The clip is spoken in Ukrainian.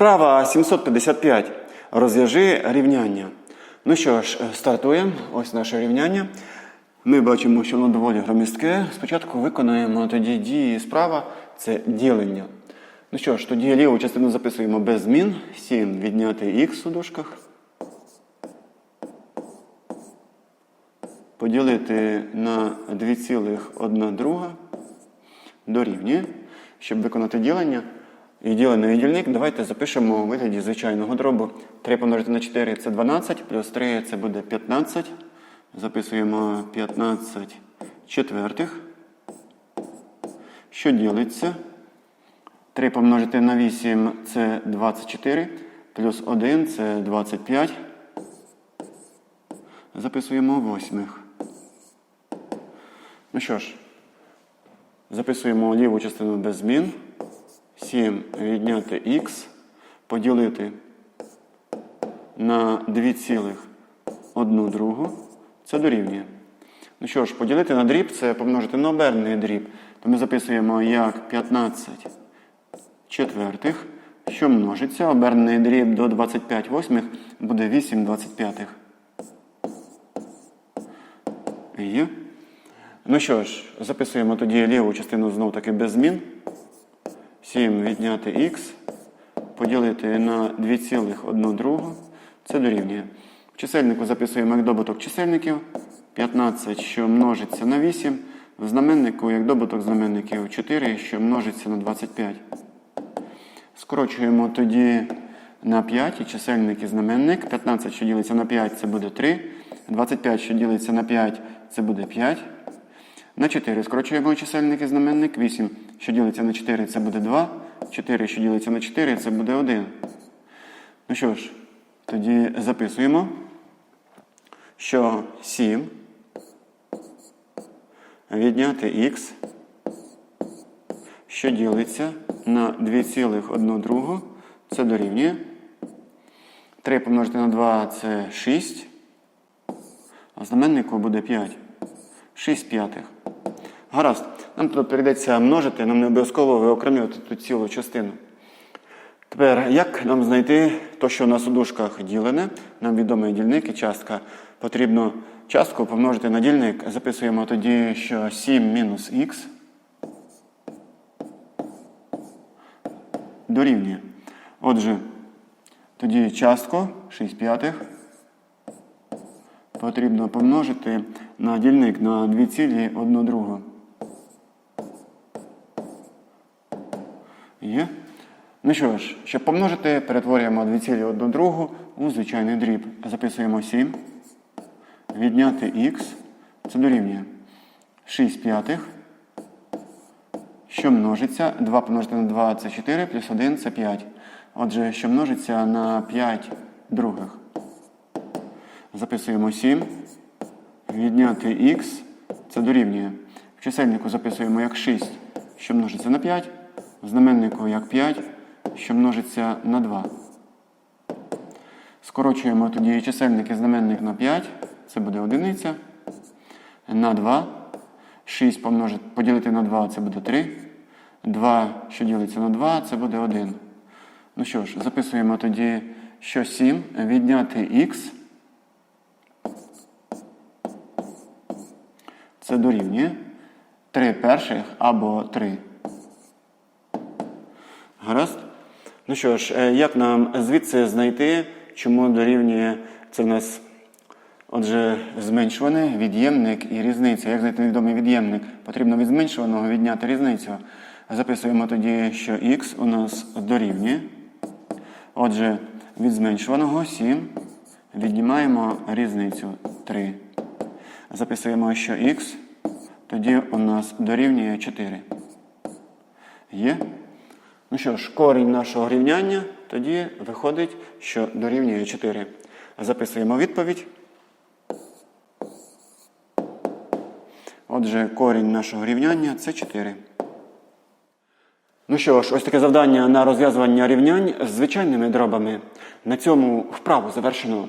Вправа 755. Розв'яжи рівняння. Ну що ж, стартуємо. Ось наше рівняння. Ми бачимо, що воно доволі громістке. Спочатку виконуємо тоді дії справа це ділення. Ну що ж, тоді ліву частину записуємо без змін. 7 відняти х у дужках. Поділити на 2,1 друга дорівнює. Щоб виконати ділення і ділений дільник, давайте запишемо у вигляді звичайного дробу. 3 помножити на 4 це 12, плюс 3 це буде 15. Записуємо 15 четвертих. Що ділиться? 3 помножити на 8 це 24, плюс 1 це 25. Записуємо восьмих. Ну що ж, записуємо ліву частину без змін. 7 відняти х, поділити на 2,1 другу. Це дорівнює. Ну що ж, поділити на дріб це помножити на обернений дріб. То ми записуємо як 15 четвертих, що множиться. Обернений дріб до 25 восьмих буде 8 25. Є. Ну що ж, записуємо тоді ліву частину знову таки без змін. 7 відняти х, поділити на 2,1 другу. Це дорівнює. В чисельнику записуємо як добуток чисельників. 15, що множиться на 8. В знаменнику як добуток знаменників 4, що множиться на 25. Скорочуємо тоді на 5 і чисельник і знаменник. 15, що ділиться на 5, це буде 3. 25, що ділиться на 5, це буде 5. На 4 скорочуємо чисельник і знаменник. 8, що ділиться на 4, це буде 2. 4, що ділиться на 4, це буде 1. Ну що ж, тоді записуємо, що 7 відняти х, що ділиться на 2,1 другу, це дорівнює. 3 помножити на 2 це 6. А знаменнику буде 5. 6 п'ятих. Гаразд. Нам тут прийдеться множити, нам не обов'язково виокремлювати ту цілу частину. Тепер, як нам знайти те, що у дужках ділене, нам відомий дільник і частка. Потрібно частку помножити на дільник. Записуємо тоді, що 7 мінус х дорівнює. Отже, тоді частку 6 п'ятих потрібно помножити на дільник на 2,1 другу. Є? Ну що ж, щоб помножити, перетворюємо 2,1 другу у звичайний дріб. Записуємо 7. Відняти х. Це дорівнює 6 п'ятих. Що множиться? 2 помножити на 2 це 4, плюс 1 це 5. Отже, що множиться на 5 других. Записуємо 7. Відняти х. Це дорівнює. В чисельнику записуємо як 6, що множиться на 5. Знаменнику як 5, що множиться на 2. Скорочуємо тоді чисельник і знаменник на 5. Це буде одиниця. На 2. 6 помножити, поділити на 2 це буде 3. 2, що ділиться на 2, це буде 1. Ну що ж, записуємо тоді, що 7 відняти х. Це дорівнює 3 перших або 3. Гаразд? Ну що ж, е, як нам звідси знайти, чому дорівнює це в нас, отже, зменшуваний від'ємник і різниця. Як знайти невідомий від'ємник? Потрібно від зменшуваного відняти різницю. Записуємо тоді, що х у нас дорівнює. Отже, від зменшуваного 7 віднімаємо різницю 3. Записуємо, що х тоді у нас дорівнює 4. Є? Ну що ж, корінь нашого рівняння тоді виходить, що дорівнює 4. Записуємо відповідь. Отже, корінь нашого рівняння це 4. Ну що ж, ось таке завдання на розв'язування рівнянь з звичайними дробами. На цьому вправу завершено.